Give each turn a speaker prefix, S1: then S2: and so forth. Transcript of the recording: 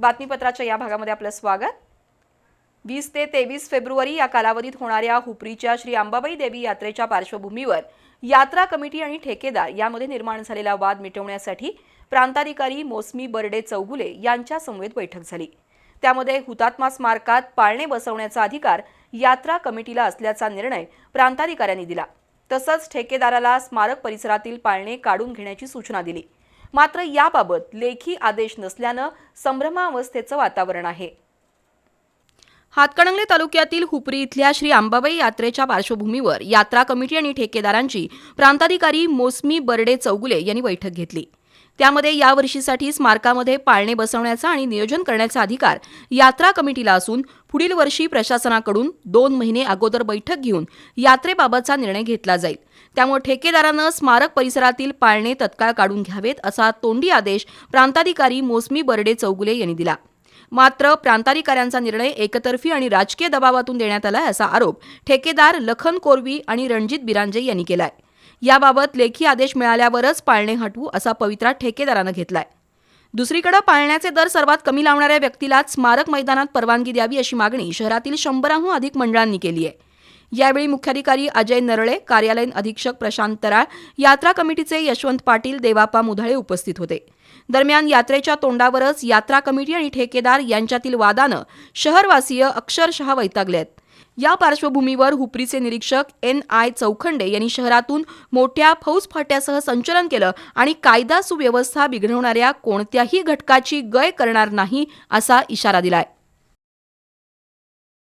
S1: बातमीपत्राच्या या भागामध्ये आपलं स्वागत. वीस ते तेवीस फेब्रुवारी या कालावधीत होणाऱ्या हुपरीच्या श्री अंबाबाई देवी यात्रेच्या पार्श्वभूमीवर यात्रा कमिटी आणि ठेकेदार यामध्ये निर्माण झालेला वाद मिटवण्यासाठी प्रांताधिकारी मोसमी बर्डे चौगुले यांच्या समवेत बैठक झाली. त्यामध्ये हुतात्मा स्मारकात पाळणे बसवण्याचा अधिकार यात्रा कमिटीला असल्याचा निर्णय प्रांताधिकाऱ्यांनी दिला. तसंच ठेकेदाराला स्मारक परिसरातील पाळणे काढून घेण्याची सूचना दिली. मात्र याबाबत लेखी आदेश नसल्यानं संभ्रमावस्थेचं वातावरण आहे. हातकणंगले तालुक्यातील हुपरी इथल्या श्री अंबाबाई यात्रेच्या पार्श्वभूमीवर यात्रा कमिटी आणि ठेकेदारांची प्रांताधिकारी मोसमी बर्डे चौगुले यांनी बैठक घेतली. त्यामध्ये यावर्षीसाठी स्मारकामध्ये पाळणे बसवण्याचा आणि नियोजन करण्याचा अधिकार यात्रा कमिटीला असून पुढील वर्षी प्रशासनाकडून दोन महिने अगोदर बैठक घेऊन यात्रेबाबतचा निर्णय घेतला जाईल. त्यामुळे ठेकेदारानं स्मारक परिसरातील पाळणे तत्काळ काढून घ्यावेत असा तोंडी आदेश प्रांताधिकारी मोसमी बर्डे चौगुले यांनी दिला. मात्र प्रांताधिकाऱ्यांचा निर्णय एकतर्फी आणि राजकीय दबावातून देण्यात आलाय असा आरोप ठेकेदार लखन कोरवी आणि रणजित बिरांजे यांनी केलाय. याबाबत लेखी आदेश मिळाल्यावरच पाळणे हटवू असा पवित्रा ठेकेदारानं घेतलाय. दुसरीकडे पाळण्याचे दर सर्वात कमी लावणाऱ्या व्यक्तीलाच स्मारक मैदानात परवानगी द्यावी अशी मागणी शहरातील शंभराहून अधिक मंडळांनी केली आहे. यावेळी मुख्याधिकारी अजय नरळे कार्यालयीन अधीक्षक प्रशांत तराळ यात्रा कमिटीचे यशवंत पाटील देवापा मुधाळे उपस्थित होते. दरम्यान यात्रेच्या तोंडावरच यात्रा कमिटी आणि ठेकेदार यांच्यातील वादानं शहरवासीय अक्षरशः वैतागले आहेत. या पार्श्वभूमीवर हुपरीचे निरीक्षक एन आय चौखंडे यांनी शहरातून मोठ्या फौजफाट्यासह संचलन केलं आणि कायदा सुव्यवस्था बिघडवणाऱ्या कोणत्याही घटकाची गय करणार नाही असा इशारा दिलाय.